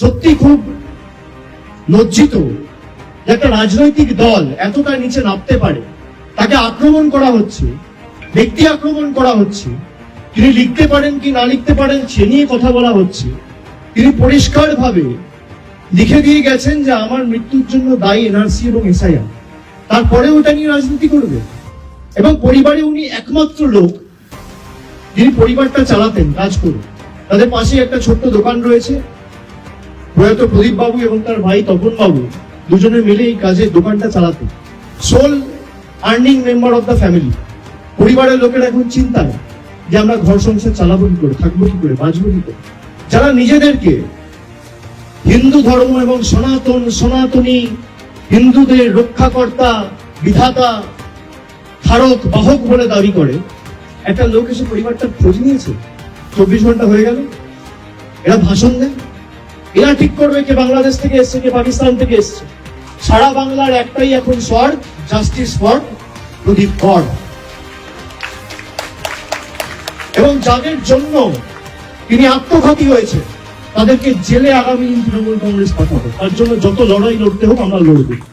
সত্যি খুব লজ্জিত একটা রাজনৈতিক দল এতটা নিচে নামতে পারে। তাকে আক্রমণ করা হচ্ছে, ব্যক্তি আক্রমণ করা হচ্ছে। তিনি লিখতে পারেন কি না লিখতে পারেন সে নিয়ে কথা বলা হচ্ছে। তিনি পরিষ্কার ভাবে লিখে দিয়ে গেছেন যে আমার মৃত্যুর জন্য দায়ী এনআরসি এবং এসআইআর। তারপরে ওটা নিয়ে রাজনীতি করবে। এবং পরিবারে উনি একমাত্র লোক, যিনি পরিবারটা চালাতেন, কাজ করে। তাদের পাশে একটা ছোট্ট দোকান রয়েছে। প্রয়াত প্রদীপ বাবু এবং তার ভাই তপন বাবু দুজনে মিলে এই কাজে দোকানটা চালাতেন sole earning member of the family পরিবারের লোকের এখন চিন্তায় যে আমরা ঘর সংসার চালাবো কি করে, থাকব কি করে, বাঁচবো কি করে। যারা নিজেদেরকে হিন্দু ধর্ম এবং সনাতন, সনাতনী, হিন্দুদের রক্ষাকর্তা, বিধাতা ধারক বাহক বলে দাবি করে, একটা লোক এসে পরিবারটা খোঁজ নিয়েছে। চব্বিশ ঘণ্টা হয়ে গেল। এরা ভাষণ দেয়। এরা ঠিক করবে কে বাংলাদেশ থেকে এসছে কে পাকিস্তান থেকে এসছে? সারা বাংলার একটাই এখন স্বর জাস্টিস ফর প্রদীপ কর। এবং যাদের জন্য তিনি আত্মঘাতী হয়েছে, তাদেরকে জেলে আগামী দিন তৃণমূল কংগ্রেস পাঠাবে। তার জন্য যত লড়াই লড়তে হোক আমরা লড়বো।